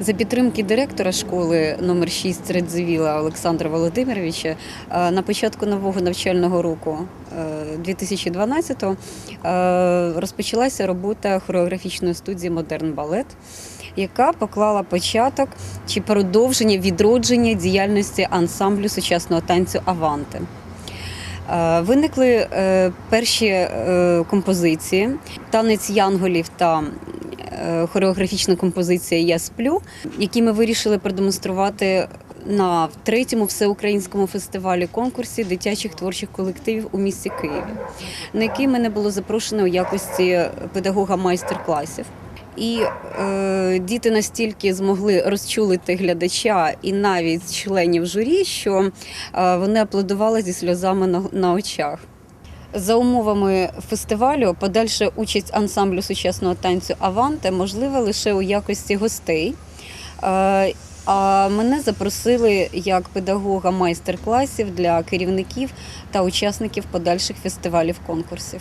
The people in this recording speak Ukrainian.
За підтримки директора школи номер 6 Редзивіла Олександра Володимировича е, на початку нового навчального року е, 2012-го е, розпочалася робота хореографічної студії Модерн Балет, яка поклала початок чи продовження відродження діяльності ансамблю сучасного танцю Аванти. Е, Виникли е, перші е, композиції танець янголів та е, хореографічна композиція Я сплю, які ми вирішили продемонструвати на третьому всеукраїнському фестивалі конкурсі дитячих творчих колективів у місті Києві, на який мене було запрошено у якості педагога майстер-класів. І е, діти настільки змогли розчулити глядача і навіть членів журі, що е, вони аплодували зі сльозами на, на очах. За умовами фестивалю, подальша участь ансамблю сучасного танцю Аванте можлива лише у якості гостей. Е, А мене запросили як педагога майстер-класів для керівників та учасників подальших фестивалів конкурсів.